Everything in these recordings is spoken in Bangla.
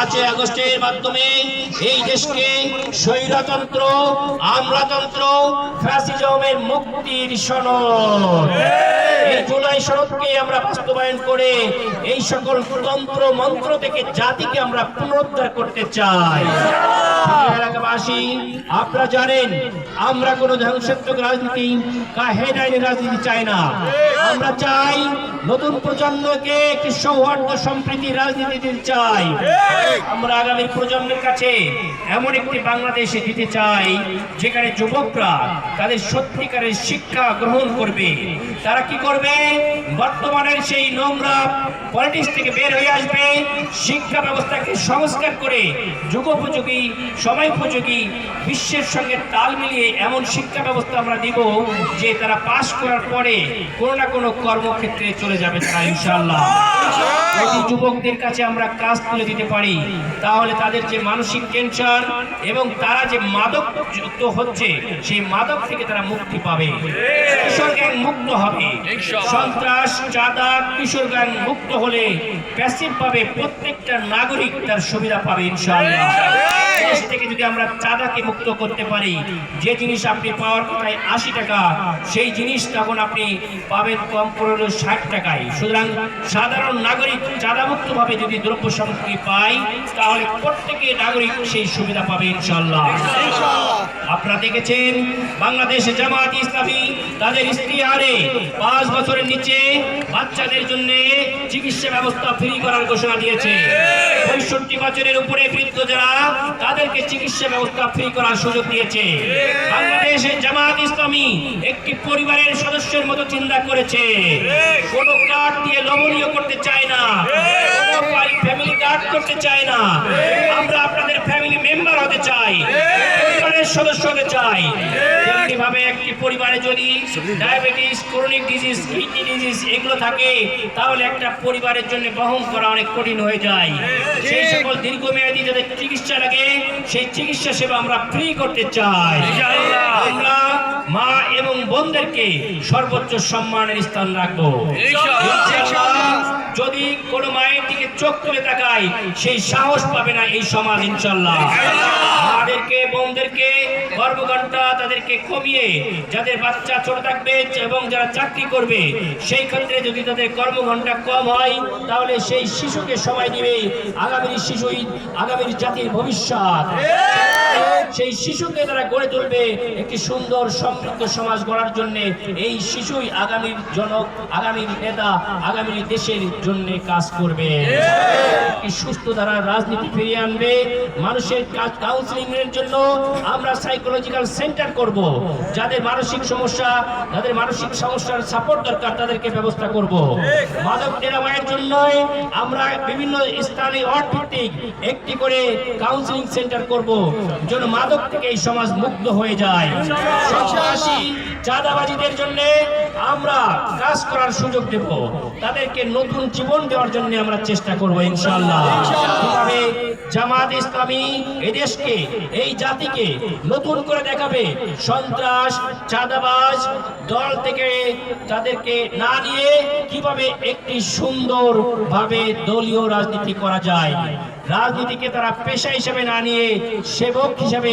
পাঁচই আগস্টের মাধ্যমে এই দেশকে স্বৈরতন্ত্র আমলাতন্ত্র ফ্যাসিজমের মুক্তির সনদ। এই জুলাই সনদকে আমরা বাস্তবায়ন করে এই সকল তন্ত্র মন্ত্র থেকে জাতিকে আমরা পুনরুদ্ধার করতে চাই। এলাকাবাসী, আপনারা জানেন, আমরা কোনো ধ্বংসাত্মক রাজনীতি রাজনীতি চাই না। আমরা চাই নতুন প্রজন্মকে একটি সৌহার্দ্য দিতে চাই। আমরা আগামী প্রজন্মের কাছে এমন একটি বাংলাদেশে দিতে চাই, যেখানে যুবকরা তাদের সত্যিকারের শিক্ষা গ্রহণ করবে। তারা কি করবে? বর্তমানের সেই নোংরা পলিটিক্স থেকে বের হয়ে আসবে, শিক্ষা ব্যবস্থাকে সংস্কার করে যুগোপযোগী সময়োপযোগী বিশ্বের সঙ্গে তাল মিলিয়ে এমন শিক্ষা ব্যবস্থা আমরা দিব যে তারা পাশ করার পরে কোনো না কোনো কর্মক্ষেত্রে চলে যাবে তারা ইনশাল্লাহ যুবকদের কাছে আমরা কাজ তুলে দিতে পারি, তাহলে তাদের যে মানসিক টেনশন এবং তারা যে মাদক যুক্ত হচ্ছে, সেই মাদক থেকে তারা মুক্তি পাবে। কিশোর গ্যাং মুক্ত হবে। সন্ত্রাস চাঁদা কিশোর গ্যাং মুক্ত হলে প্যাসিভ পাবে প্রত্যেকটা নাগরিক তার সুবিধা পাবে, ইনশাআল্লাহ। দেশ থেকে যদি আমরা চাঁদাকে মুক্ত করতে পারি, যে জিনিস আপনি পাওয়ার কথায় আশি টাকা, সেই জিনিস তখন আপনি পাবেন কম হলেও ষাট টাকায়। সুতরাং সাধারণ নাগরিক চাঁদামুক্ত ভাবে যদি দ্রব্য সামগ্রী পায়, তাহলে প্রত্যেকে নাগরিক সেই সুবিধা পাবে ইনশাল্লাহ আপনারা দেখেছেন, বাংলাদেশ জামাত ইসলামী তাদের ইস্তিহারে পাঁচ বছরের নিচে বাচ্চাদের জন্য চিকিৎসা ব্যবস্থা ফ্রি করার ঘোষণা দিয়েছে। পঁয়ষট্টি বছরের উপরে বৃদ্ধ যারা, তাদেরকে চিকিৎসা ব্যবস্থা ফ্রি করার সুযোগ দিয়েছে। বাংলাদেশের জামাত ইসলামী একটি পরিবারের সদস্যের মতো চিন্তা করেছে। কোনো কাঠ দিয়ে লবণীয় করতে চায় না। কোনো ফ্যামিলি কার্ড করতে চায় না। আমরা আপনাদের ফ্যামিলি মেম্বার হতে চাই। পরিবারের সদস্য হতে চাই। ভাবে একটি পরিবারে যদি diabetes chronic disease kidney disease এগুলো থাকে তাহলে একটা পরিবারের জন্য বহন করা অনেক কঠিন হয়ে যায়। সেই সকল দীর্ঘমেয়াদী যাদের চিকিৎসা লাগে সেই চিকিৎসা সেবা আমরা ফ্রি করতে চাই। আমরা মা এবং বোনদেরকে সর্বোচ্চ সম্মানের স্থান রাখব। যদি কোনো মায়ের দিকে চোখ তুলে তাকায়, সেই সাহস পাবে না এই সমাজ ইনশাল্লাহ তাদেরকে বোনদেরকে কর্মঘণ্টা তাদেরকে কমিয়ে যাদের বাচ্চা ছোট থাকবে এবং যারা চাকরি করবে, সেই ক্ষেত্রে যদি তাদের কর্মঘণ্টা কম হয়, তাহলে সেই শিশুকে সময় দিবে আগামীর শিশুই আগামীর জাতির ভবিষ্যৎ। সেই শিশুকে তারা গড়ে তুলবে একটি সুন্দর সমৃদ্ধ সমাজ গড়ার জন্য। এই শিশুই আগামীর জনক আগামীর নেতা আগামীর দেশের জন্য কাজ করবে। সুস্থ ধারা রাজনীতি ফিরিয়ে আনবে। মানুষের কাউন্সিলিং এর জন্য আমরা সাইকোলজিক্যাল সেন্টার করব। যাদের মানসিক সমস্যা, যাদের মানসিক সমস্যার সাপোর্ট দরকার, তাদেরকে ব্যবস্থা করব। মাদক নিরাময়ের জন্য আমরা বিভিন্ন স্থানে ওয়ার্ড একটি করে কাউন্সিলিং সেন্টার করব। যেন মাদক থেকে এই সমাজ মুক্ত হয়ে যায়। সন্ত্রাসী চাঁদাবাজিদের জন্য আমরা কাজ করার সুযোগ দেব। তাদেরকে নতুন জীবন দেওয়ার জন্য আমরা চেষ্টা করব ইনশাআল্লাহ। কীভাবে জামাত ইসলামী এদেশকে, এই জাতিকে নতুন করে দেখাবে? সন্ত্রাস, চাঁদাবাজ দল থেকে তাদেরকে না নিয়ে কীভাবে একটি সুন্দর ভাবে দলীয় রাজনীতি করা যায়? রাজনীতিকে তারা পেশা হিসেবে না নিয়ে সেবক হিসেবে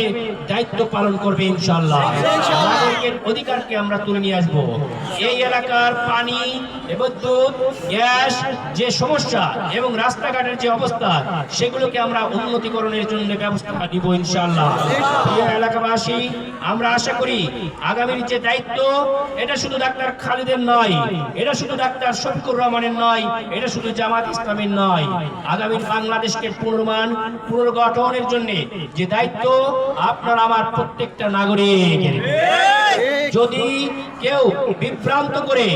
দায়িত্ব পালন করবে ইনশাল্লাহ নাগরিকের অধিকারকে আমরা তুলে নিয়ে আসব। এই এলাকার পানি বিদ্যুৎ গ্যাস যে সমস্যা এবং রাস্তাঘাটের যে অবস্থা, সেগুলোকে আমরা উন্নতিকরণের জন্য ব্যবস্থা দিব ইনশাল্লাহ এলাকাবাসী, আমরা আশা করি আগামীর যে দায়িত্ব, এটা শুধু ডাক্তার খালিদের নয়, এটা শুধু ডাক্তার শফিকুর রহমানের নয়, এটা শুধু জামাত ইসলামের নয়। আগামীর বাংলাদেশকে পুনর্মান, পুনর্গঠনের জন্য যে দায়িত্ব আপনার আমার প্রত্যেকটা নাগরিকের যদি কেউ বিভ্রান্ত করে